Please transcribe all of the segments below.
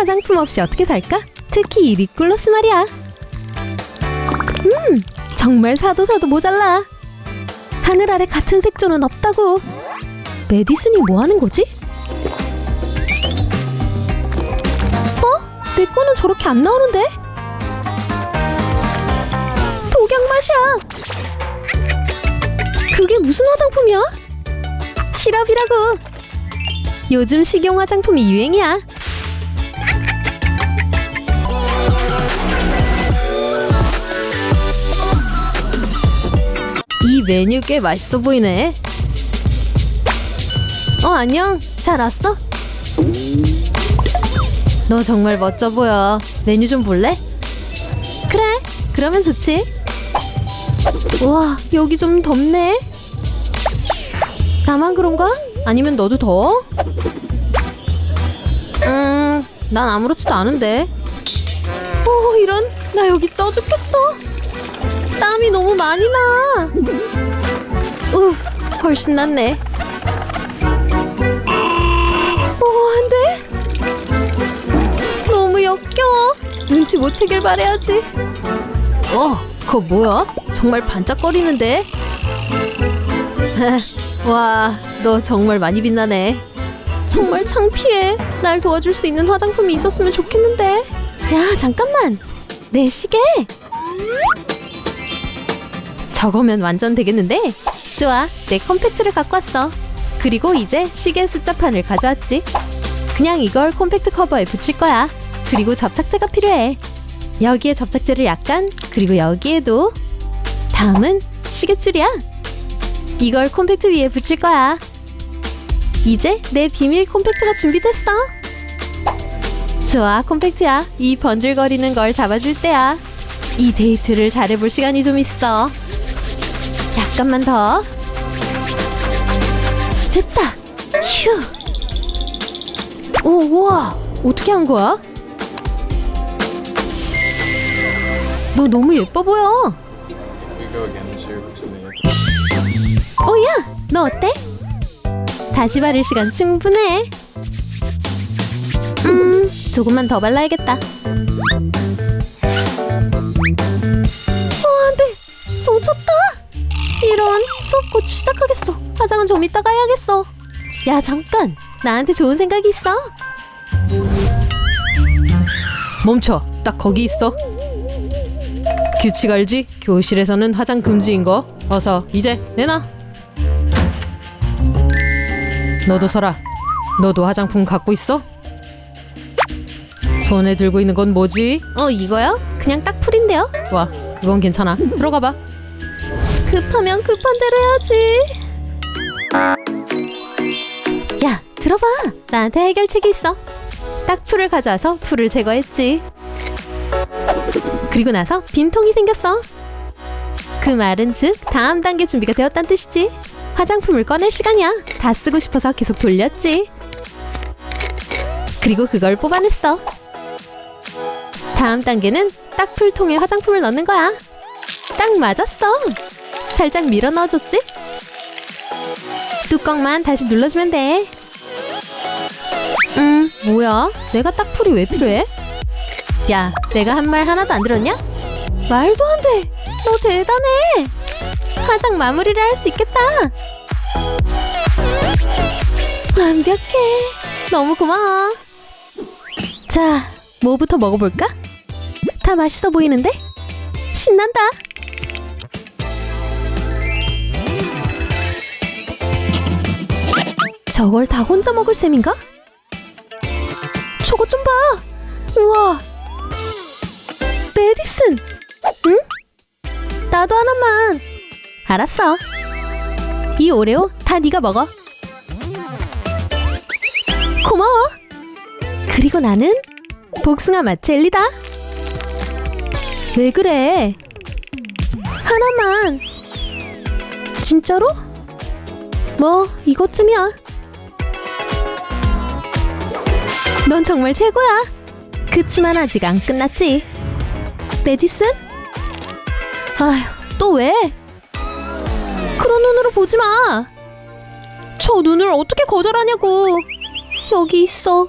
화장품 없이 어떻게 살까? 특히 이 립글로스 말이야. 음, 정말 사도 사도 모자라. 하늘 아래 같은 색조는 없다고. 메디슨이 뭐 하는 거지? 어? 내 거는 저렇게 안 나오는데? 독약 맛이야. 그게 무슨 화장품이야? 시럽이라고. 요즘 식용 화장품이 유행이야. 이 메뉴 꽤 맛있어 보이네. 어, 안녕. 잘 왔어? 너 정말 멋져 보여. 메뉴 좀 볼래? 그래. 그러면 좋지. 우와, 여기 좀 덥네. 나만 그런가? 아니면 너도 더워? 음, 난 아무렇지도 않은데. 오, 이런. 나 여기 쪄 죽겠어. 땀이 너무 많이 나. 우, 훨씬 낫네. 어, 안 돼. 너무 역겨워. 눈치 못 채길 바래야지. 어, 그거 뭐야? 정말 반짝거리는데? 와, 너 정말 많이 빛나네. 정말 창피해. 날 도와줄 수 있는 화장품이 있었으면 좋겠는데. 야, 잠깐만. 내 시계. 저거면 완전 되겠는데? 좋아, 내 컴팩트를 갖고 왔어. 그리고 이제 시계 숫자판을 가져왔지. 그냥 이걸 콤팩트 커버에 붙일 거야. 그리고 접착제가 필요해. 여기에 접착제를 약간, 그리고 여기에도. 다음은 시계줄이야. 이걸 콤팩트 위에 붙일 거야. 이제 내 비밀 콤팩트가 준비됐어. 좋아, 콤팩트야. 이 번들거리는 걸 잡아줄 때야. 이 데이트를 잘해볼 시간이 좀 있어. 약간만 더. 됐다. 휴. 오, 우와. 어떻게 한 거야? 너 너무 예뻐 보여. 오야, 너 어때? 다시 바를 시간 충분해. 음, 조금만 더 발라야겠다. 이런, 수업 곧 시작하겠어. 화장은 좀 이따가 해야겠어. 야, 잠깐. 나한테 좋은 생각이 있어. 멈춰. 딱 거기 있어. 규칙 알지? 교실에서는 화장 금지인 거. 어서 이제 내놔. 너도 서라. 너도 화장품 갖고 있어? 손에 들고 있는 건 뭐지? 어 이거요? 그냥 딱 풀인데요. 좋아. 그건 괜찮아. 들어가 봐. 급하면 급한 대로 해야지. 야 들어봐. 나한테 해결책이 있어. 딱 풀을 가져와서 풀을 제거했지. 그리고 나서 빈통이 생겼어. 그 말은 즉 다음 단계 준비가 되었다는 뜻이지. 화장품을 꺼낼 시간이야. 다 쓰고 싶어서 계속 돌렸지. 그리고 그걸 뽑아냈어. 다음 단계는 딱 풀통에 화장품을 넣는 거야. 딱 맞았어. 살짝 밀어 넣어줬지? 뚜껑만 다시 눌러주면 돼. 음, 뭐야? 내가 딱 풀이 왜 필요해? 야, 내가 한 말 하나도 안 들었냐? 말도 안 돼. 너 대단해. 화장 마무리를 할 수 있겠다. 완벽해. 너무 고마워. 자, 뭐부터 먹어볼까? 다 맛있어 보이는데? 신난다. 저걸 다 혼자 먹을 셈인가? 저것 좀 봐. 우와. 메디슨. 응? 나도 하나만. 알았어. 이 오레오 다 네가 먹어. 고마워. 그리고 나는 복숭아 맛 젤리다. 왜 그래? 하나만. 진짜로? 뭐 이것쯤이야. 넌 정말 최고야. 그치만 아직 안 끝났지. 메디슨? 아휴, 또 왜? 그런 눈으로 보지 마. 저 눈을 어떻게 거절하냐고. 여기 있어.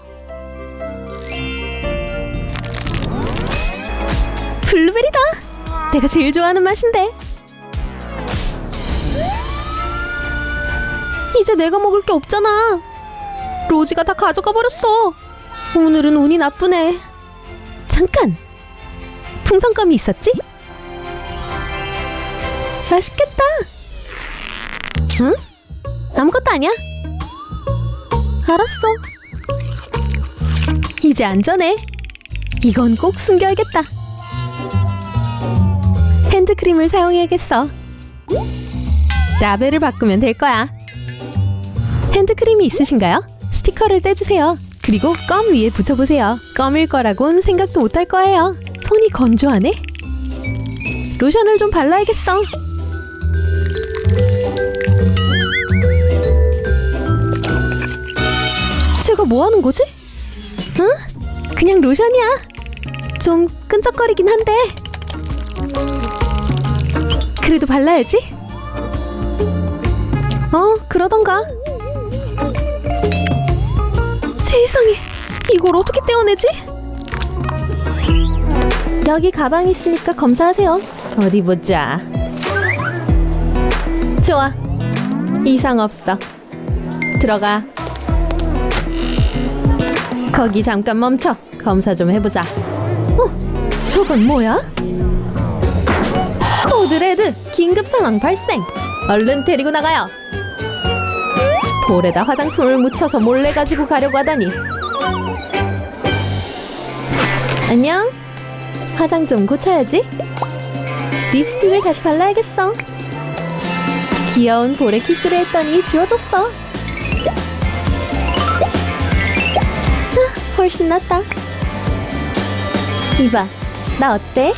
블루베리다. 내가 제일 좋아하는 맛인데. 이제 내가 먹을 게 없잖아. 로지가 다 가져가 버렸어. 오늘은 운이 나쁘네. 잠깐. 풍선껌이 있었지? 맛있겠다. 응? 아무것도 아니야. 알았어. 이제 안전해. 이건 꼭 숨겨야겠다. 핸드크림을 사용해야겠어. 라벨을 바꾸면 될 거야. 핸드크림이 있으신가요? 스티커를 떼주세요. 그리고 껌 위에 붙여보세요. 껌일 거라곤 생각도 못할 거예요. 손이 건조하네? 로션을 좀 발라야겠어. 쟤가 뭐 하는 거지? 응? 그냥 로션이야. 좀 끈적거리긴 한데. 그래도 발라야지. 어, 그러던가. 세상에, 이걸 어떻게 떼어내지? 여기 가방 있으니까 검사하세요. 어디 보자. 좋아. 이상 없어. 들어가. 거기 잠깐 멈춰. 검사 좀 해보자. 어? 저건 뭐야? 코드 레드 긴급 상황 발생. 얼른 데리고 나가요. 볼에다 화장품을 묻혀서 몰래 가지고 가려고 하다니. 안녕. 화장 좀 고쳐야지. 립스틱을 다시 발라야겠어. 귀여운 볼에 키스를 했더니 지워졌어. 아, 훨씬 낫다. 이봐, 나 어때?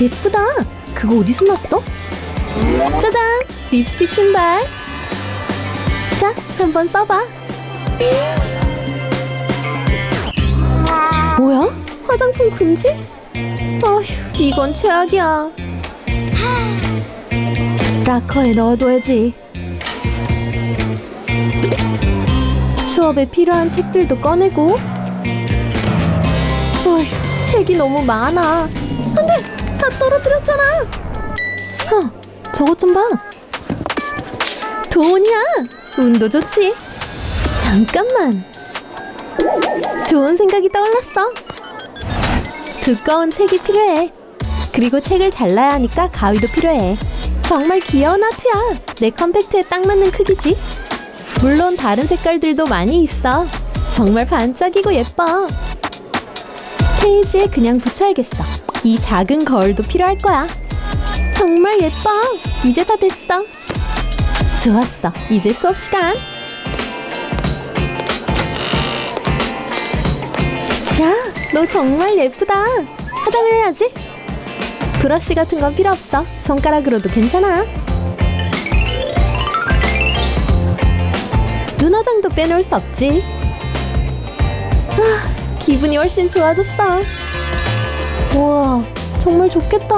예쁘다. 그거 어디서 났어? 짜잔! 립스틱 신발. 자, 한번 써봐. 뭐야? 화장품 금지? 어휴, 이건 최악이야. 라커에 넣어둬야지. 수업에 필요한 책들도 꺼내고. 어휴, 책이 너무 많아. 안 돼! 다 떨어뜨렸잖아! huh, 저것 좀 봐. 돈이야! 운도 좋지. 잠깐만. 좋은 생각이 떠올랐어. 두꺼운 책이 필요해. 그리고 책을 잘라야 하니까 가위도 필요해. 정말 귀여운 아트야. 내 컴팩트에 딱 맞는 크기지. 물론 다른 색깔들도 많이 있어. 정말 반짝이고 예뻐. 페이지에 그냥 붙여야겠어. 이 작은 거울도 필요할 거야. 정말 예뻐. 이제 다 됐어. 좋았어. 이제 수업 시간. 야, 너 정말 예쁘다. 화장을 해야지. 브러쉬 같은 건 필요 없어. 손가락으로도 괜찮아. 눈화장도 빼놓을 수 없지. 아, 기분이 훨씬 좋아졌어. 우와, 정말 좋겠다.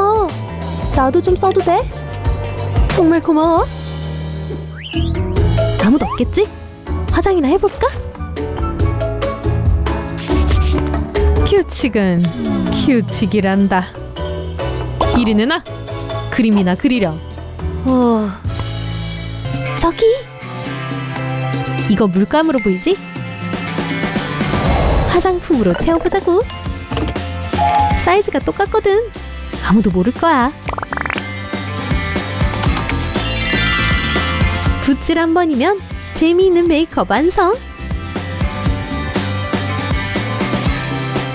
나도 좀 써도 돼? 정말 고마워. 아무도 없겠지? 화장이나 해볼까? 규칙은 규칙이란다. 이리 내놔. 그림이나 그리렴. 어... 저기 이거 물감으로 보이지? 화장품으로 채워보자고 사이즈가 똑같거든 아무도 모를 거야 붓질 한 번이면 재미있는 메이크업 완성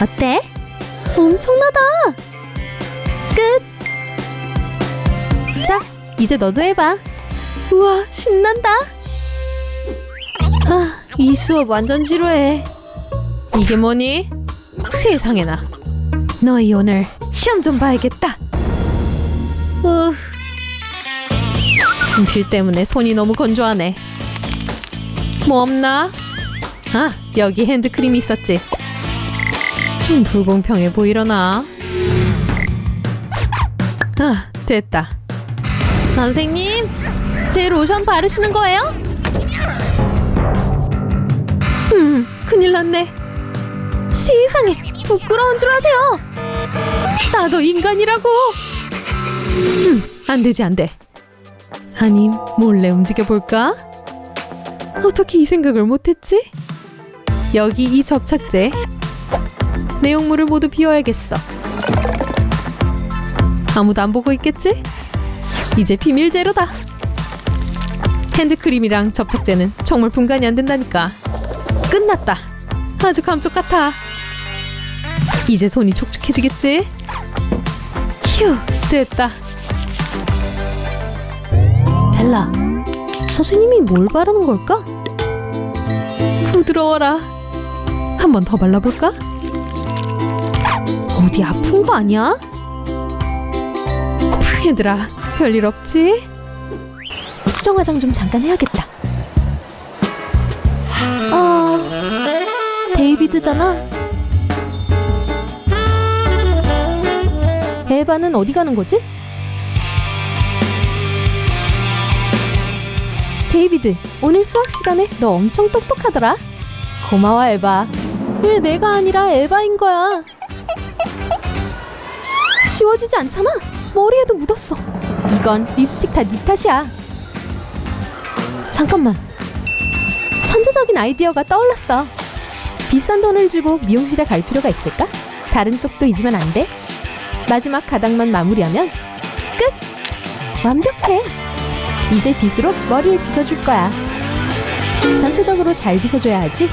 어때? 엄청나다 끝 자, 이제 너도 해봐. 우와, 신난다. 아, 이 수업 완전 지루해. 이게 뭐니? 세상에나. 너희 오늘 시험 좀 봐야겠다. 으, 분필 때문에 손이 너무 건조하네. 뭐 없나? 아, 여기 핸드크림이 있었지. 좀 불공평해 보이려나? 아, 됐다. 선생님, 제 로션 바르시는 거예요? 음, 큰일 났네. 세상에, 부끄러운 줄 아세요. 나도 인간이라고. 음, 안 되지 안 돼. 아님 몰래 움직여 볼까? 어떻게 이 생각을 못했지? 여기 이 접착제 내용물을 모두 비워야겠어. 아무도 안 보고 있겠지? 이제 비밀 제로다. 핸드크림이랑 접착제는 정말 분간이 안 된다니까. 끝났다. 아주 감쪽 같아. 이제 손이 촉촉해지겠지? 휴, 됐다. 벨라, 선생님이 뭘 바르는 걸까? 부드러워라. 한 번 더 발라볼까? 어디 아픈 거 아니야? 얘들아, 별일 없지? 수정 화장 좀 잠깐 해야겠다. 아, 데이비드잖아. 에바는 어디 가는 거지? 데이비드, 오늘 수학 시간에 너 엄청 똑똑하더라. 고마워, 에바. 왜 내가 아니라 에바인 거야? 지워지지 않잖아. 머리에도 묻었어. 이건 립스틱 다 네 탓이야. 잠깐만. 천재적인 아이디어가 떠올랐어. 비싼 돈을 주고 미용실에 갈 필요가 있을까? 다른 쪽도 잊으면 안 돼. 마지막 가닥만 마무리하면 끝! 완벽해. 이제 빗으로 머리를 빗어줄 거야. 전체적으로 잘 빗어줘야 하지.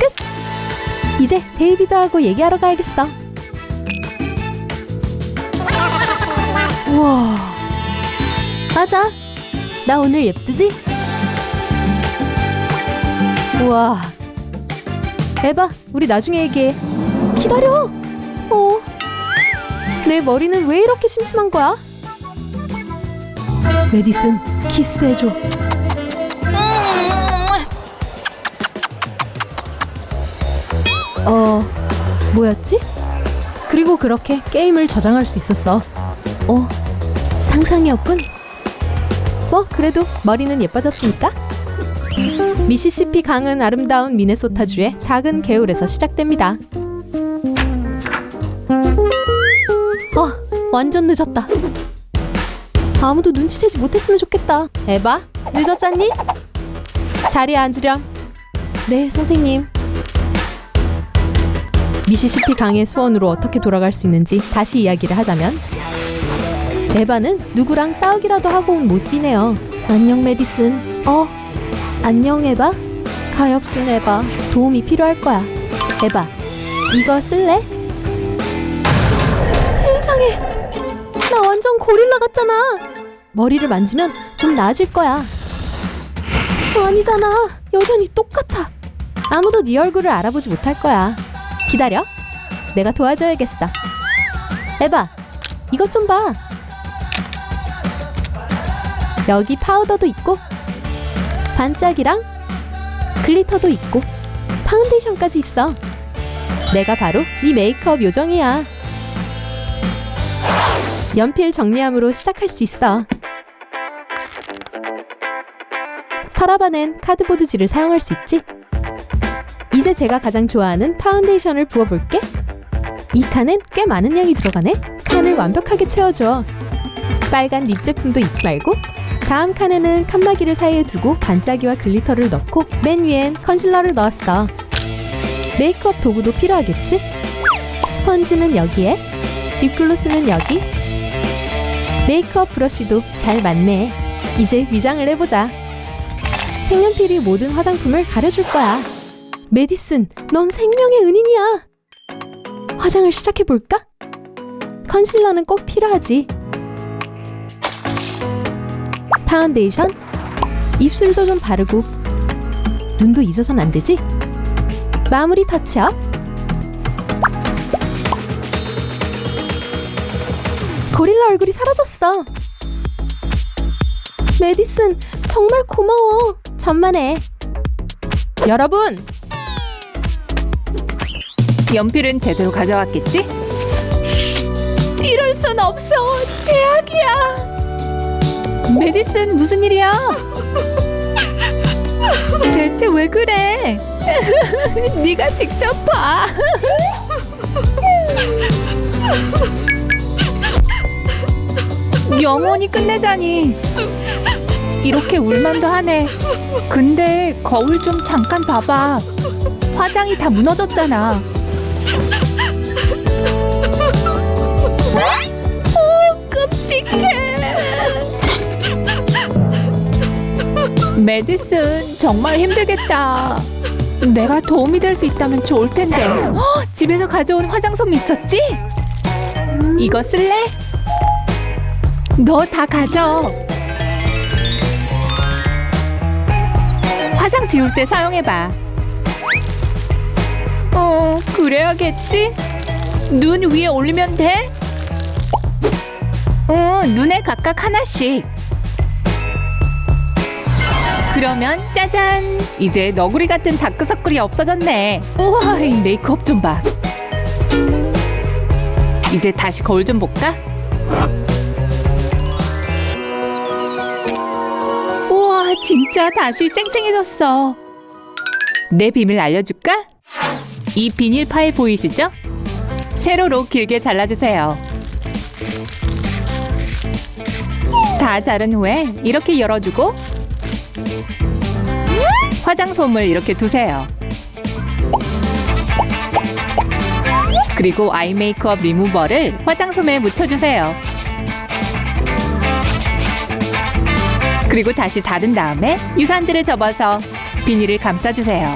끝! 이제 데이비드 하고 얘기하러 가야겠어. 우와. 맞아. 나 오늘 예쁘지? 우와. 에바, 우리 나중에 얘기해. 기다려. 어. 내 머리는 왜 이렇게 심심한 거야? 메디슨, 키스해줘. 어, 뭐였지? 그리고 그렇게 게임을 저장할 수 있었어. 어, 상상이었군. 뭐 그래도 머리는 예뻐졌으니까. 미시시피 강은 아름다운 미네소타주의 작은 개울에서 시작됩니다. 어, 완전 늦었다. 아무도 눈치채지 못했으면 좋겠다. 에바, 늦었잖니? 자리에 앉으렴. 네, 선생님. 미시시피 강의 수원으로 어떻게 돌아갈 수 있는지 다시 이야기를 하자면 에바는 누구랑 싸우기라도 하고 온 모습이네요. 안녕 메디슨. 어, 안녕 에바. 가엾은 에바. 도움이 필요할 거야. 에바, 이거 쓸래? 세상에, 나 완전 고릴라 같잖아. 머리를 만지면 좀 나아질 거야. 아니잖아. 여전히 똑같아. 아무도 네 얼굴을 알아보지 못할 거야. 기다려. 내가 도와줘야겠어. 에바, 이것 좀 봐. 여기 파우더도 있고 반짝이랑 글리터도 있고 파운데이션까지 있어. 내가 바로 네 메이크업 요정이야. 연필 정리함으로 시작할 수 있어. 서랍 안엔 카드보드지를 사용할 수 있지. 이제 제가 가장 좋아하는 파운데이션을 부어볼게. 이 칸엔 꽤 많은 양이 들어가네. 칸을 완벽하게 채워줘. 빨간 립 제품도 잊지 말고 다음 칸에는 칸막이를 사이에 두고 반짝이와 글리터를 넣고 맨 위엔 컨실러를 넣었어. 메이크업 도구도 필요하겠지? 스펀지는 여기에, 립글로스는 여기. 메이크업 브러쉬도 잘 맞네. 이제 위장을 해보자. 색연필이 모든 화장품을 가려줄 거야. 메디슨, 넌 생명의 은인이야. 화장을 시작해볼까? 컨실러는 꼭 필요하지. 파운데이션, 입술도 좀 바르고 눈도 잊어선 안 되지? 마무리 터치업. 얼굴이 사라졌어. 메디슨 정말 고마워. 천만에. 여러분, 연필은 제대로 가져왔겠지? 이럴 순 없어. 최악이야. 메디슨 무슨 일이야? 대체 왜 그래? 네가 직접 봐. 영원히 끝내자니. 이렇게 울만도 하네. 근데 거울 좀 잠깐 봐봐. 화장이 다 무너졌잖아. 오, 끔찍해. 메디슨 정말 힘들겠다. 내가 도움이 될 수 있다면 좋을 텐데. 헉, 집에서 가져온 화장솜 있었지? 이거 쓸래? 너 다 가져. 화장 지울 때 사용해봐. 어, 그래야겠지? 눈 위에 올리면 돼? 어, 눈에 각각 하나씩. 그러면 짜잔! 이제 너구리 같은 다크서클이 없어졌네. 우와, 이 메이크업 좀 봐. 이제 다시 거울 좀 볼까? 진짜 다시 쌩쌩해졌어. 내 비밀 알려줄까? 이 비닐 파일 보이시죠? 세로로 길게 잘라주세요. 다 자른 후에 이렇게 열어주고 화장솜을 이렇게 두세요. 그리고 아이 메이크업 리무버를 화장솜에 묻혀주세요. 그리고 다시 닫은 다음에 유산지를 접어서 비닐을 감싸주세요.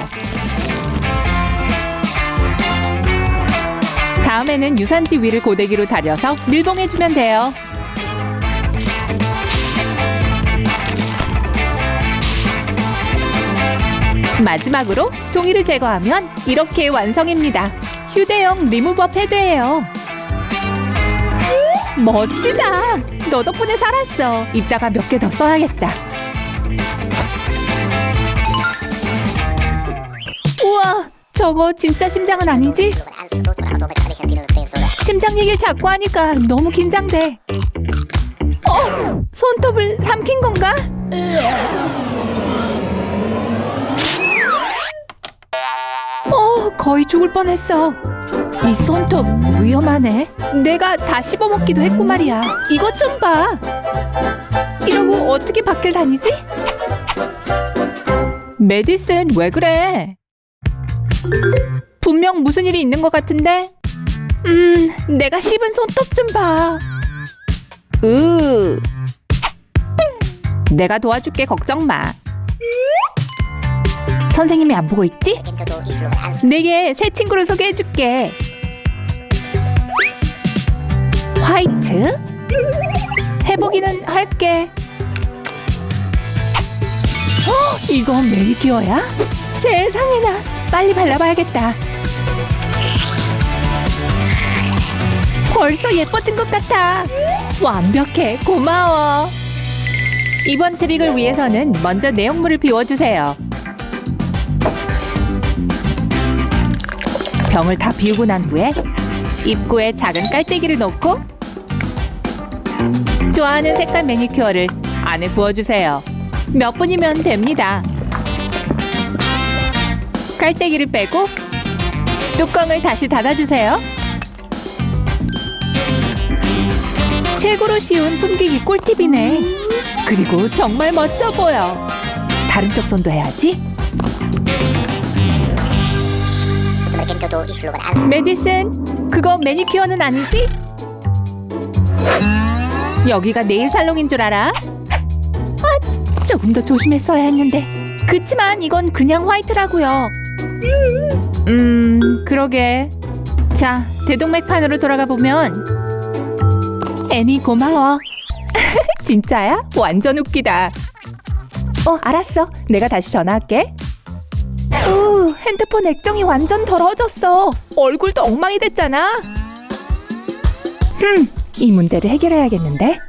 다음에는 유산지 위를 고데기로 다려서 밀봉해주면 돼요. 마지막으로 종이를 제거하면 이렇게 완성입니다. 휴대용 리무버 패드예요. 멋지다. 너 덕분에 살았어. 이따가 몇 개 더 써야겠다. 우와, 저거 진짜 심장은 아니지? 심장 얘기를 자꾸 하니까 너무 긴장돼. 어? 손톱을 삼킨 건가? 거의 죽을 뻔했어. 이 손톱 위험하네. 내가 다 씹어먹기도 했고 말이야. 이것 좀 봐. 이러고 어떻게 밖을 다니지? 메디슨 왜 그래? 분명 무슨 일이 있는 것 같은데? 음, 내가 씹은 손톱 좀 봐. 으. 내가 도와줄게 걱정 마. 선생님이 안 보고 있지? 내게 새 친구를 소개해줄게. 화이트? 해보기는 할게. 어, 이거 매니큐어야? 세상에나 빨리 발라봐야겠다. 벌써 예뻐진 것 같아. 완벽해. 고마워. 이번 트릭을 위해서는 먼저 내용물을 비워주세요. 병을 다 비우고 난 후에 입구에 작은 깔때기를 놓고 좋아하는 색깔 매니큐어를 안에 부어주세요. 몇 분이면 됩니다. 깔때기를 빼고 뚜껑을 다시 닫아주세요. 최고로 쉬운 숨기기 꿀팁이네. 그리고 정말 멋져 보여. 다른 쪽 손도 해야지. 메디슨, 그거 매니큐어는 아니지? 여기가 네일 살롱인 줄 알아? 아, 조금 더 조심했어야 했는데. 그치만 이건 그냥 화이트라고요. 음, 그러게. 자, 대동맥판으로 돌아가 보면 애니 고마워. 진짜야? 완전 웃기다. 어, 알았어. 내가 다시 전화할게. 우, 핸드폰 액정이 완전 더러워졌어. 얼굴도 엉망이 됐잖아. 흠, 이 문제를 해결해야겠는데.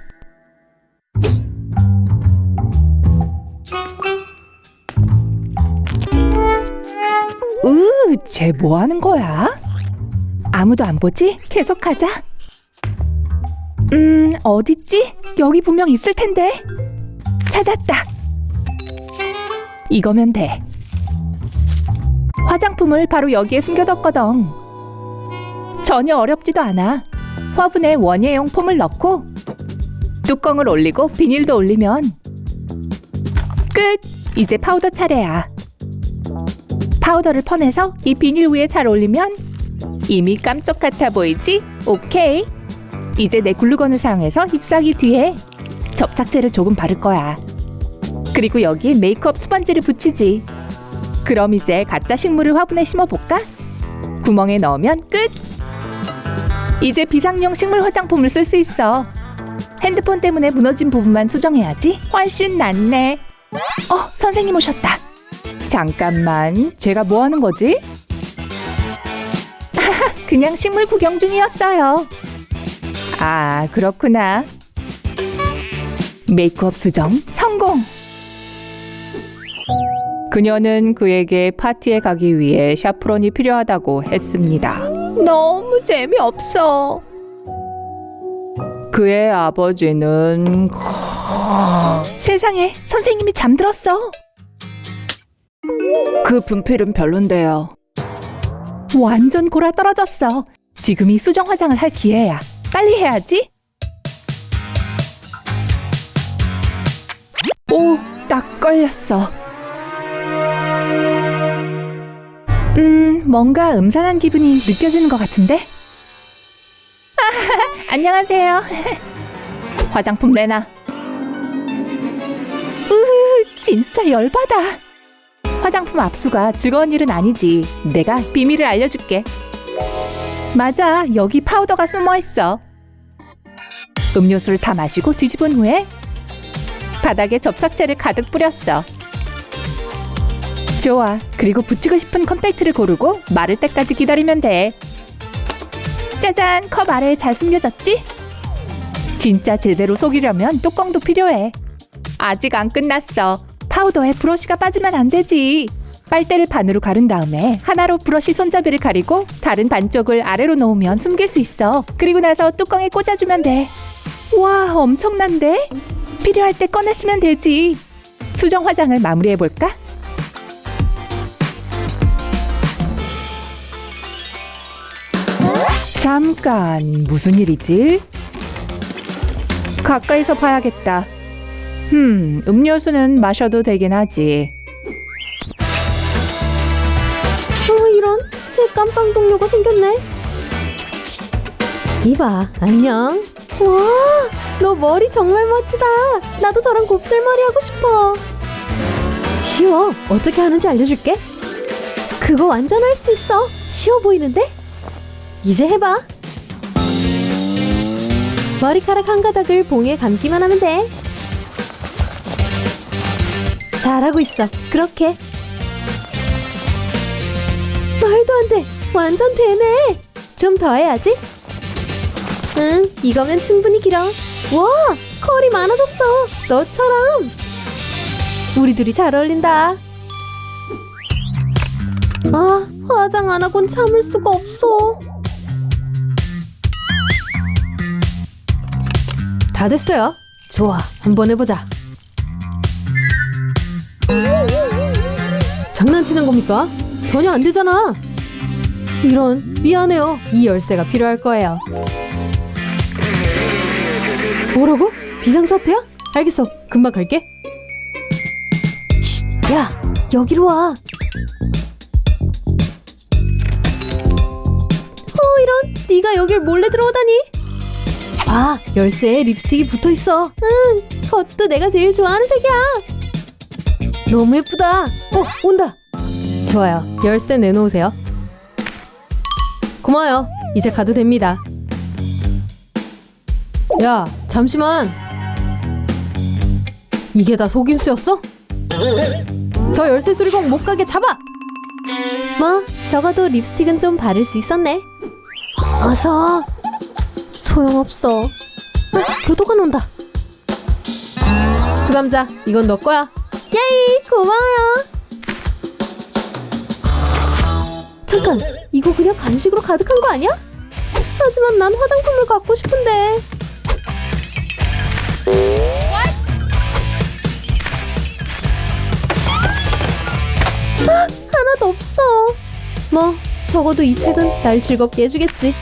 으, 쟤 뭐 하는 거야? 아무도 안 보지? 계속하자. 음, 어딨지? 여기 분명 있을 텐데. 찾았다. 이거면 돼. 화장품을 바로 여기에 숨겨뒀거든. 전혀 어렵지도 않아. 화분에 원예용 폼을 넣고 뚜껑을 올리고 비닐도 올리면 끝! 이제 파우더 차례야. 파우더를 퍼내서 이 비닐 위에 잘 올리면 이미 깜짝 같아 보이지? 오케이. 이제 내 글루건을 사용해서 잎사귀 뒤에 접착제를 조금 바를 거야. 그리고 여기 메이크업 스펀지를 붙이지. 그럼 이제 가짜 식물을 화분에 심어볼까? 구멍에 넣으면 끝! 이제 비상용 식물 화장품을 쓸 수 있어. 핸드폰 때문에 무너진 부분만 수정해야지. 훨씬 낫네. 어, 선생님 오셨다. 잠깐만, 제가 뭐 하는 거지? 그냥 식물 구경 중이었어요. 아, 그렇구나. 메이크업 수정 그녀는 그에게 파티에 가기 위해 샤프론이 필요하다고 했습니다. 너무 재미없어. 그의 아버지는 세상에 선생님이 잠들었어. 그 분필은 별론데요. 완전 골아 떨어졌어. 지금이 수정 화장을 할 기회야. 빨리 해야지. 오, 딱 걸렸어. 음, 뭔가 음산한 기분이 느껴지는 것 같은데? 안녕하세요. 화장품 내놔. 으, 진짜 열받아. 화장품 압수가 즐거운 일은 아니지. 내가 비밀을 알려줄게. 맞아, 여기 파우더가 숨어 있어. 음료수를 다 마시고 뒤집은 후에 바닥에 접착제를 가득 뿌렸어. 좋아. 그리고 붙이고 싶은 컴팩트를 고르고 마를 때까지 기다리면 돼. 짜잔! 컵 아래에 잘 숨겨졌지? 진짜 제대로 속이려면 뚜껑도 필요해. 아직 안 끝났어. 파우더에 브러쉬가 빠지면 안 되지. 빨대를 반으로 가른 다음에 하나로 브러쉬 손잡이를 가리고 다른 반쪽을 아래로 놓으면 숨길 수 있어. 그리고 나서 뚜껑에 꽂아주면 돼. 와, 엄청난데? 필요할 때 꺼냈으면 되지. 수정 화장을 마무리해 볼까? 잠깐, 무슨 일이지? 가까이서 봐야겠다. 흠, 음료수는 마셔도 되긴 하지. 어 이런 새 깜빵 동료가 생겼네. 이봐 안녕. 와, 너 머리 정말 멋지다. 나도 저런 곱슬머리 하고 싶어. 쉬워. 어떻게 하는지 알려줄게. 그거 완전 할 수 있어. 쉬워 보이는데? 이제 해봐. 머리카락 한 가닥을 봉에 감기만 하면 돼. 잘하고 있어. 그렇게. 말도 안 돼. 완전 되네. 좀 더 해야지. 응, 이거면 충분히 길어. 와, 컬이 많아졌어. 너처럼. 우리 둘이 잘 어울린다. 아, 화장 안 하곤 참을 수가 없어. 다 됐어요. 좋아, 한번 해보자. 장난치는 겁니까? 전혀 안 되잖아. 이런 미안해요. 이 열쇠가 필요할 거예요. 뭐라고? 비상사태야? 알겠어. 금방 갈게. 쉿, 야, 여기로 와. 어, 이런. 네가 여길 몰래 들어오다니. 아, 열쇠에 립스틱이 붙어 있어. 응, 그것도 내가 제일 좋아하는 색이야. 너무 예쁘다. 어, 온다. 좋아요. 열쇠 내놓으세요. 고마워요. 이제 가도 됩니다. 야, 잠시만. 이게 다 속임수였어? 저 열쇠 수리공 못 가게 잡아! 뭐, 적어도 립스틱은 좀 바를 수 있었네. 어서. 소용없어. 아, 교도관 온다. 수감자, 이건 너 거야. 예이, 고마워요. 잠깐, 이거 그냥 간식으로 가득한 거 아니야? 하지만 난 화장품을 갖고 싶은데. 아, 하나도 없어. 뭐, 적어도 이 책은 날 즐겁게 해주겠지.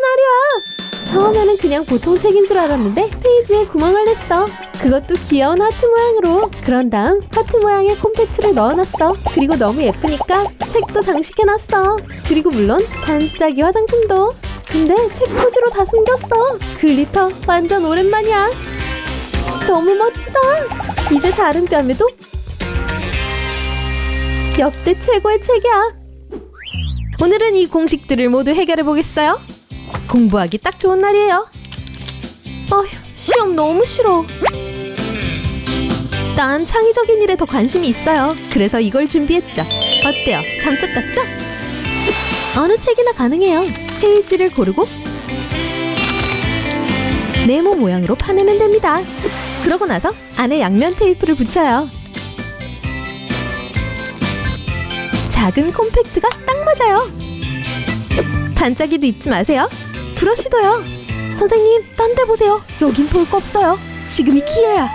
말이야. 처음에는 그냥 보통 책인 줄 알았는데 페이지에 구멍을 냈어. 그것도 귀여운 하트 모양으로. 그런 다음 하트 모양의 콤팩트를 넣어놨어. 그리고 너무 예쁘니까 책도 장식해놨어. 그리고 물론 반짝이 화장품도. 근데 책 포즈로 다 숨겼어. 글리터 완전 오랜만이야. 너무 멋지다. 이제 다른 뺨에도 역대 최고의 책이야. 오늘은 이 공식들을 모두 해결해 보겠어요. 공부하기 딱 좋은 날이에요. 어휴, 시험 너무 싫어. 난 창의적인 일에 더 관심이 있어요. 그래서 이걸 준비했죠. 어때요? 감쪽 같죠? 어느 책이나 가능해요. 페이지를 고르고 네모 모양으로 파내면 됩니다. 그러고 나서 안에 양면 테이프를 붙여요. 작은 콤팩트가 딱 맞아요. 반짝이도 잊지 마세요. 브러쉬도요. 선생님, 딴 데 보세요. 여긴 볼 거 없어요. 지금이 기회야.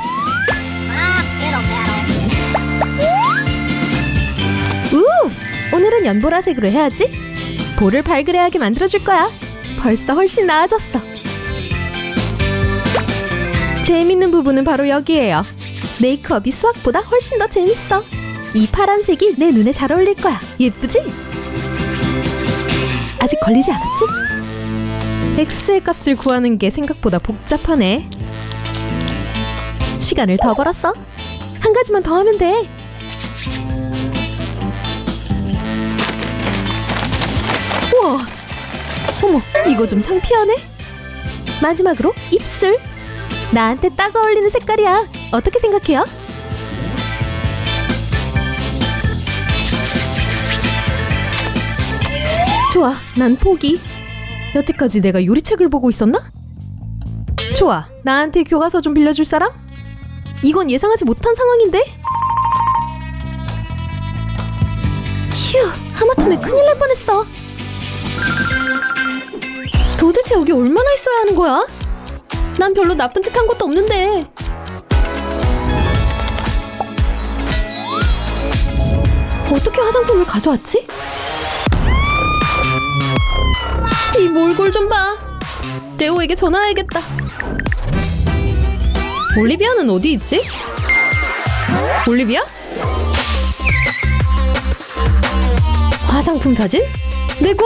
우! 오늘은 연보라색으로 해야지. 볼을 발그레하게 만들어줄 거야. 벌써 훨씬 나아졌어. 재밌는 부분은 바로 여기에요. 메이크업이 수학보다 훨씬 더 재밌어. 이 파란색이 내 눈에 잘 어울릴 거야. 예쁘지? 아직 걸리지 않았지? X의 값을 구하는 게 생각보다 복잡하네. 시간을 더 벌었어. 한 가지만 더 하면 돼. 우와! 어머, 이거 좀 창피하네? 마지막으로 입술. 나한테 딱 어울리는 색깔이야. 어떻게 생각해요? 좋아, 난 포기. 여태까지 내가 요리책을 보고 있었나? 좋아, 나한테 교과서 좀 빌려줄 사람? 이건 예상하지 못한 상황인데? 휴, 하마터면 큰일 날 뻔했어. 도대체 여기 얼마나 있어야 하는 거야? 난 별로 나쁜 짓 한 것도 없는데. 어떻게 화장품을 가져왔지? 이 몰골 좀 봐. 레오에게 전화해야겠다. 올리비아는 어디 있지? 올리비아? 화장품 사진? 내 공!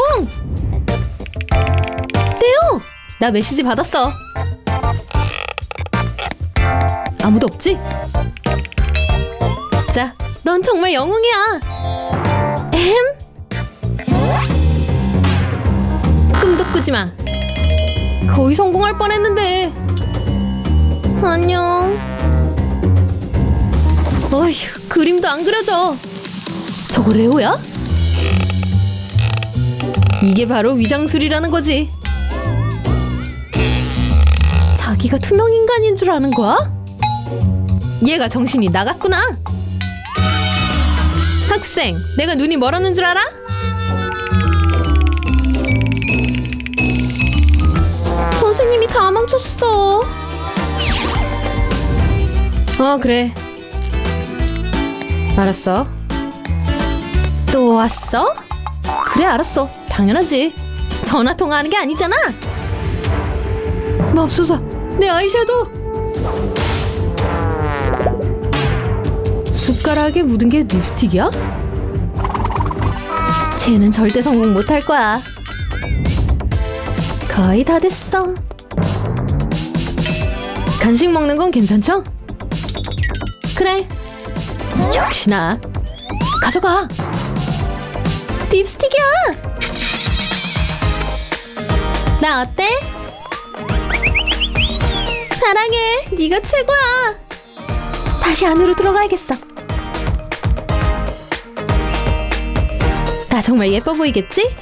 레오! 나 메시지 받았어. 아무도 없지? 자, 넌 정말 영웅이야. 엠? 꿈도 꾸지 마. 거의 성공할 뻔했는데. 안녕. 어휴, 그림도 안 그려져. 저거 레오야? 이게 바로 위장술이라는 거지. 자기가 투명 인간인 줄 아는 거야? 얘가 정신이 나갔구나. 학생, 내가 눈이 멀었는 줄 알아? 선생님이 다 망쳤어. 어, 그래. 알았어. 또 왔어? 그래, 알았어. 당연하지. 전화 통화하는 게 아니잖아. 맙소사, 내 아이섀도우. 숟가락에 묻은 게 립스틱이야? 쟤는 절대 성공 못할 거야. 거의 다 됐어. 간식 먹는 건 괜찮죠? 그래. 역시나. 가져가. 립스틱이야. 나 어때? 사랑해. 네가 최고야. 다시 안으로 들어가야겠어. 나 정말 예뻐 보이겠지?